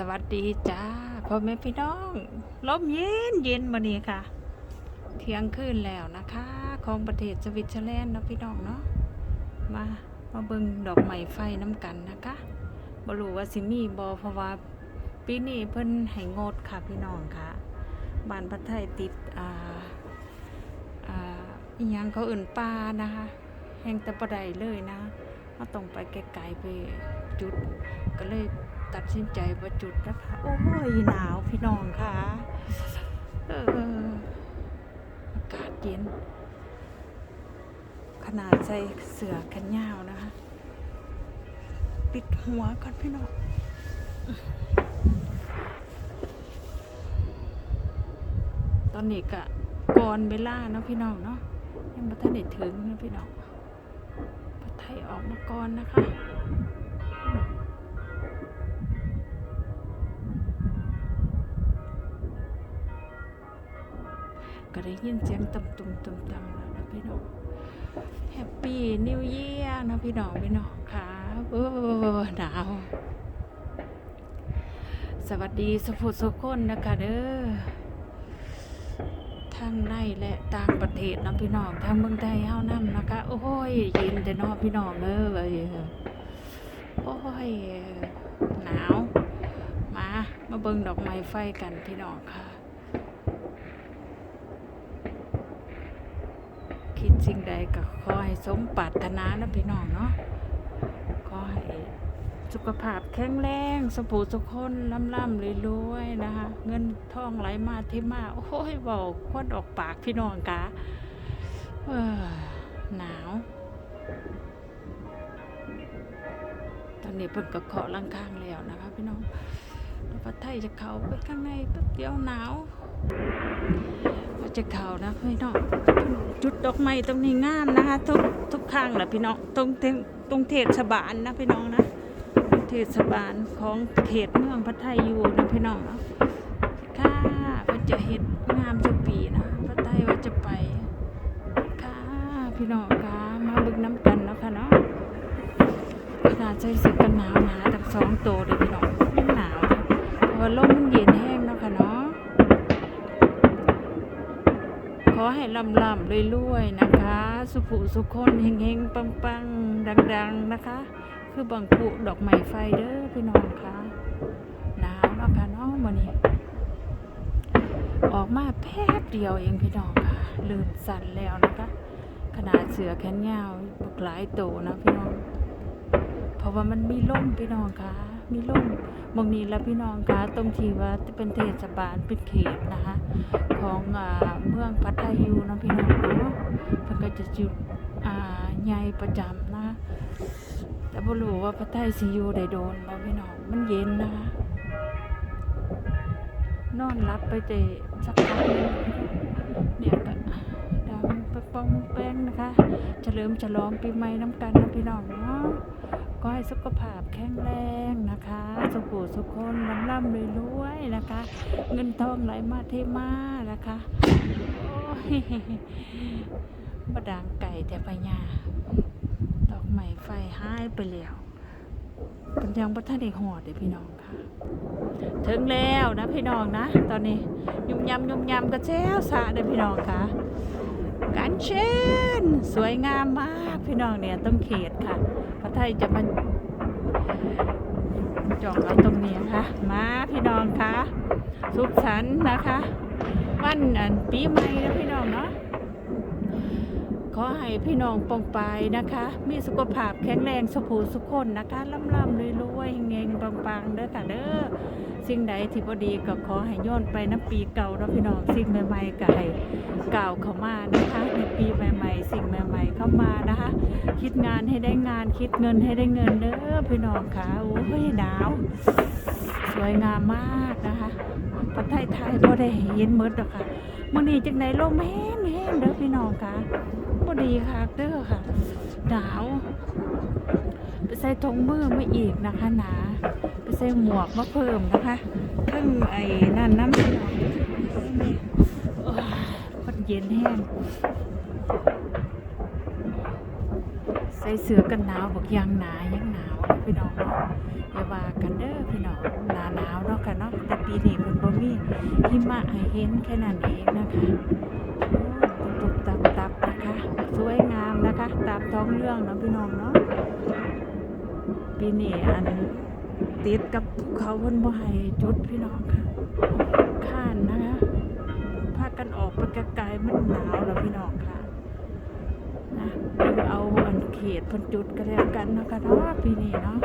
สวัสดีจ้าพ่อแม่พี่น้องลมเย็นเย็นมานี้ค่ะ เที่ยงคืนแล้วนะคะ ของประเทศสวิตเซอร์แลนด์เนาะพี่น้องเนาะมามาเบิ่งดอกไม้ไฟน้ำกันนะคะบรูว่าสิมีบ่เพราะว่าปีนี้เพิ่นให้งดค่ะพี่น้องค่ะบ้านพัทไทยติดอ่าอ่าอีหยังเขาอื่นป่านะคะแห่งแต่บ่ไดเลยนะมาต้องไปไกลๆไปจุดก็เลย ตัดสินใจประจุดนะคะ โอ้ยหนาวพี่น้องค่ะเอออากาศเย็น ขนาดใส่เสือแขนยาวนะคะ ปิดหัวก่อนพี่น้องตอนนี้กะก่อนเวลาเนาะพี่น้องเนาะยังไม่ทันได้ถึงนะพี่น้องพระไทยออกมาก่อนนะคะ ก็ได้ยินเสียงตุ่มตุ่มตุ่มต่ำแล้วนะพี่น้องแฮปปี้นิวเยียร์นะพี่น้องพี่น้องค่ะโอ้หนาว สวัสดีสุภุสุคนนะคะเด้อทั้งในและต่างประเทศนะพี่น้องทางเมืองไทยเฮานํนะคะ โอ้ยเย็นแต่นอพี่น้องเอ้ยโอ้ยหนาว มามาเบิ่งดอกไม้ไฟกันพี่น้องค่ะ คิดสิ่งใดก็ขอให้สมปรารถนานะพี่น้องเนาะขอให้สุขภาพแข็งแรงสบู่สุขคนล่ำล่ำๆรวยๆนะคะ เงินทองไหลมาเทมาโอ้ยบอกควนออกปากพี่น้องกะหนาว ตอนนี้เพิ่นก็เคาะลังข้างแล้วนะคะพี่น้องแล้วพระไทยจะเข้าไปข้างในแป๊บเดียวหนาว จะเขานะพี่น้องจุดดอกไม้ตรงนี้งามนะคะ ทุกทุกข้างแหละพี่น้องตรงเทตรงเทศบาลนะพี่น้องนะ เทศบาลของเขตเมืองพัทไทยอยู่นะพี่น้องนะค่ะว่าจะเห็ดงามจะปีนะพัทไทยว่าจะไปค่ะพี่น้องค่ะมาบึกน้ำกันเนาะค่ะเนาะขนาดใส่เสื้อกันหนาวหนาตั้งสองตัวเลยพี่น้องหนาวเลยเพราะว่าลมมันเย็นแห้ อให้ลำลำรวยๆนะคะ สุภุสุคนเฮงเฮงๆปังปังๆ ดังๆ นะคะ คือบางผุดอกไม้ไฟเด้อพี่น้องค่ะหนาวเนาะค่ะเนาะมื้อนี้ออกมาแป๊บเดียวเองพี่น้องค่ะลื่นสั่นแล้วนะคะ ขนาดเสือแขนยาวบักหลายโตนะพี่น้อง เพราะว่ามันมีล่มพี่น้องค่ะ มีล่มบางนี้แล้วพี่น้องคะตรงที่ว่าเป็นเทศบาลเป็นเขตนะคะ ของอ่าเมืองพัทยูนะพี่น้องเนาะเพิ่นก็จะจุดอ่าใหญ่ประจำนะ แต่บ่รู้ว่าพัทยสิอยู่ได้โดนบ่พี่น้องมันเย็นนะคะนอนหลับไปเจสักพักนึงเนี่ยก็ดังปะปองแป้งนะคะ เฉลิมฉลองปีใหม่น้ำกันนะพี่น้องเนาะ ก็ให้สุขภาพแข็งแรงนะคะ สุขุสุขคนร่ำร่ำรวยรวยๆนะคะ เงินทองไหลมาเทมานะคะโอ้ยบดางไก่แต่ไปยาดอกไม้ไฟหายไปแล้วเป็นยังบ่ทันได้หอดเด้พี่น้องค่ะ ถึงแล้วนะพี่น้องนะ ตอนนี้ยุ่มยำยุ่มยำกระเจ้วสะเด้พี่น้องค่ะกันเช่นสวยงามมากพี่น้องเนี่ยต้องเขตค่ะ ไทยจะมาจองเอาตรงนี้ค่ะ มาพี่น้องคะสุขสันต์นะคะ วันอันปีใหม่นะพี่น้องเนาะขอให้พี่น้องปองไปายนะคะ มีสุขภาพแข็งแรงสุขูสุขคนนะคะล่ำล่ำรวยรวยเงงๆปังเด้อค่ะเด้อสิ่งใดที่พอดีก็ขอให้ย้อนไปน้ำปีเก่าแล้วพี่น้องสิ่งใหม่ๆก็ให้ก่าวเข้ามานะคะในปีใหม่ ๆ สิ่ง เข้ามานะคะ คิดงานให้ได้งานคิดเงินให้ได้เงินเด้อพี่น้องค่ะโอ้ยหนาวสวยงามมากนะคะประเทศไทยบ่ได้เห็นหมดหรอกค่ะมื้อนี้จังไดลมแห้งแห้งเด้อพี่น้องค่ะบ่ดีค่ะเด้อค่ะหนาวไปใส่ถุงมือมาอีกนะคะหนาไปใส่หมวกมาเพิ่มนะคะทั้งไอ้นั่นน้ำพี่น้องมันเย็นแห้ง ใส่เสื้อกันหนาวบอกยางหนายังหนาวพี่น้องเนาะอย่าว่ากันเด้อพี่น้องหนาหนาวเนาะค่ะเนาะแต่ปีนี้เพิ่นบ่มีหิมะให้เห็นแค่นั้นเองนะคะตุบตับตับนะคะสวยงามนะคะตามท้องเรื่องเนาะพี่น้องเนาะปีนี้อันติดกับเขาเพิ่นบ่ให้จุดพี่น้องค่ะข้านนะคะพากันออกไปไกลๆมันหนาวแล้วพี่น้องค่ะ นะเอาอันเขตพันจุดก็แล้วกันนะคะเนาะปีนี้เนาะ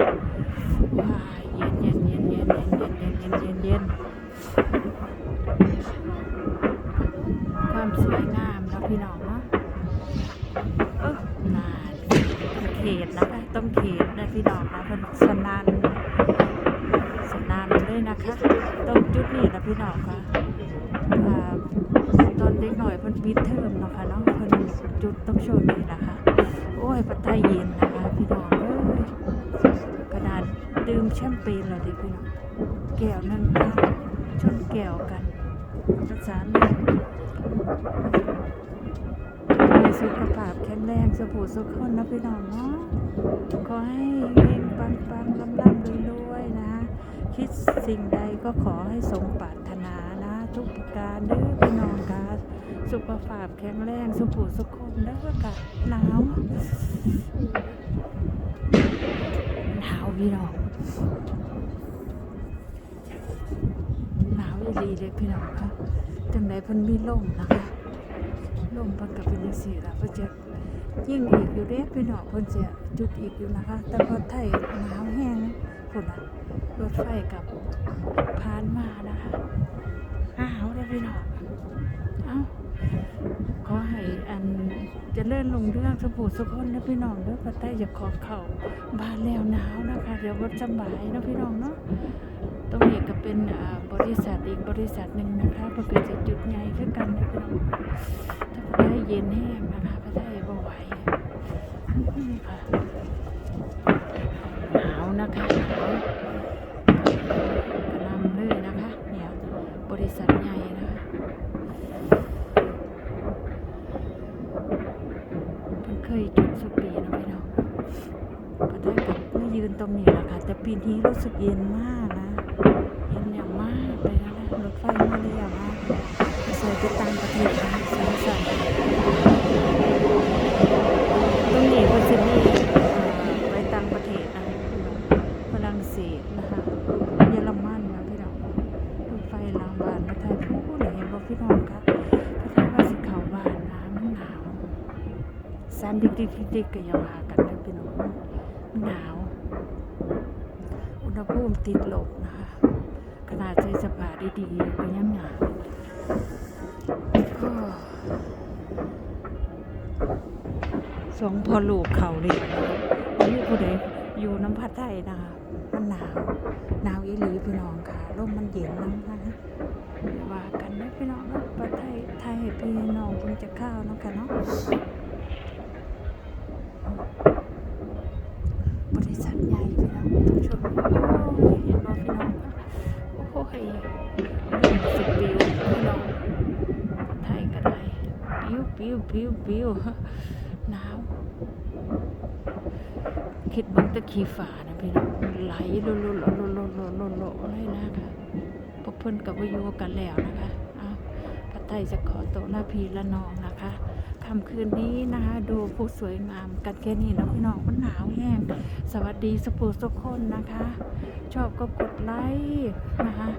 ว้าเย็นเย็นเย็นเย็นเย็นเย็นเย็นเย็นเย็นเย็นความสวยงามนะพี่น้องเนาะเออนานเขตนะคะต้องเขตนะพี่น้องนะพิ่นสนานสนานเลยนะคะต้องจุดนี้นะพี่น้องค่ะ มแชมเปญแล้วดิพี่น้องแก้วหนึงนะชนแก้วกันประสานเลยให้สุขภาพแข็งแรงสุขสุขคนนะพี่น้องเนาะขอให้เฮงปังปังลำลำรวยๆนะ คิดสิ่งใดก็ขอให้สมปรารถนานะ ทุกประการเด้อพี่น้องค่ะสุขภาพแข็งแรงสุขูสุขคนเด้อค่ะหนาหนาว พี่น้องหนาวอีหลีเลยพี่น้องค่ะจังใดเพิ่นมีลมนะคะลมเพิ่นก็เป็นจังซี่ล่ะเพิ่นจะยิ่งอีกอยู่เด้พี่น้องเพิ่นจะจุดอีกอยู่นะคะ แต่พอไทยหนาวแห้งพุ่นน่ะรถไฟกับผ่านมานะคะอ้าวได้พี่น้อง เอ้าขอให้อันจะเลื่อนลงเรื่องสบู่สุกคนนะพี่น้องเด้อพระใต้จะขอเข่าบานแล้วหนาวนะคะ เดี๋ยววัดสำบายนะพี่น้องเนาะตรงนี้ก็เป็นบริษัทอีกบริษัทหนึ่งนะคะเพื่อเป็นจุดใหญ่ขึ้นกันนะพี่น้องถ้าพระใต้เย็นแห้งนะคะพระใต้บ่ไหวค่ะหนาวนะคะหนาวกระนำเลยนะคะเนี่ยบริษัทใหญ่นะคะเพิ่นเคยจุดสุปีนะพี่น้องก็ได้กับไม่ ยืนตรงนี้แหละค่ะแต่ปีนี้รู้สึกเย็นมากนะเย็นอย่างมากเลยนะรถไฟมาเลยอย่างมากใส่ไปตางประเทศนะสงสัยตรงนี้เพิ่นสิมีเอ่อไปต่างประเทศนะพี่น้อฝรั่งเศสนะคะเยอรมันนะพี่น้องรถไฟรางบานมาไทยพูดเลยเห็นบอกพี่น้องคะพี่ไทยว่าสิเขาบานนะมันหนาวซันดิกดิกดิกกก็อย่าว่ากันนะพี่น้องหนาว ภูมิติดลบนะคะขนาดใช้สภาดีๆก็ยังหนาก็สองพอลูกเขาเลยนี่ผู้ใดอยู่น้ำพัดได้นะคะมันหนาวหนาวอีหลีพี่น้องค่ะลมมันเย็นน้ำนะคะว่ากันนะพี่น้องนาะประเทศไทยพี่น้องเพิ่งจะข้าวเนาะค่ะเนาะบริษัทใหญ่พี่น้องทุกชมโอ้ยเห็นบ่พี่น้อง โอ้ยสิบปิวพี่น้องไทยก็ได้ปิวปิวปิวปิวหนาวคิดบิ่งตะขี้ฝานะพี่น้องไหลโลโลโลโลโลโลโลโลเลยนะคะพวกเพิ่อนกับวาอยูกันแล้วนะคะเอาพระไทยจะขอโตัวลาพีละนองนะคะค่ำคืนนี้นะคะดูผู้สวยงามกันแค่นี้นะพี่น้องมันหนาวแห้งสวัสดีสปูสุกคนนะคะ ชอบก็กดไลค์นะคะ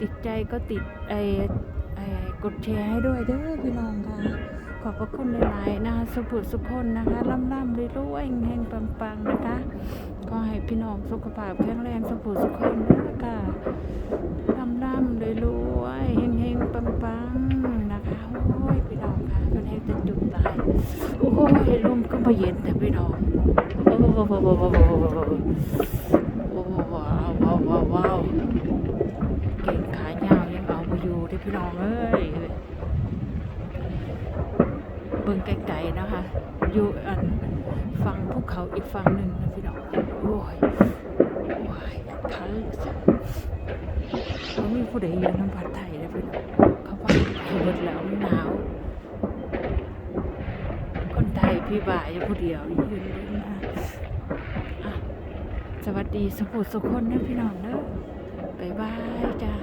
ติดใจก็ติดไอไอกดแชร์ให้ด้วยเด้อพี่น้องค่ะ ขอบพระคุณหลายๆนะคะสุขสุขคนนะคะร่ำร่ำรวยรวยๆแห่งปังๆนะคะก็ให้พี่น้องสุขภาพแข็งแรงสุขสุขคนนะคะร่ำร่ำรวยรวยๆแห่งๆปังๆนะคะโอ้ยพี่น้องค่ะมันให้จะจุดตายโอ้ยลมก็มาเย็นแต่พี่น้องโอ้โหโอ้ ว้าวว้าวว้าวว้าวเก่งขายาวยังเอาไปอยู่ที่พี่น้องเอ้ยเบิ่งไกลๆนะคะ อยู่อันฝั่งภูเขาอีกฝั่งหนึ่งนะพี่น้องโอ้ยโอ้ยคันมันมีผู้ใดอยู่น้ำผัดไทยนะพี่น้องเขาว่าไปหมดแล้วหนาว คนไทยพี่บ่ายอยู่ผู้เดียวยืน สวัสดีสุขสุขคนนะพี่น้องเด้อบ๊ายบายจ้า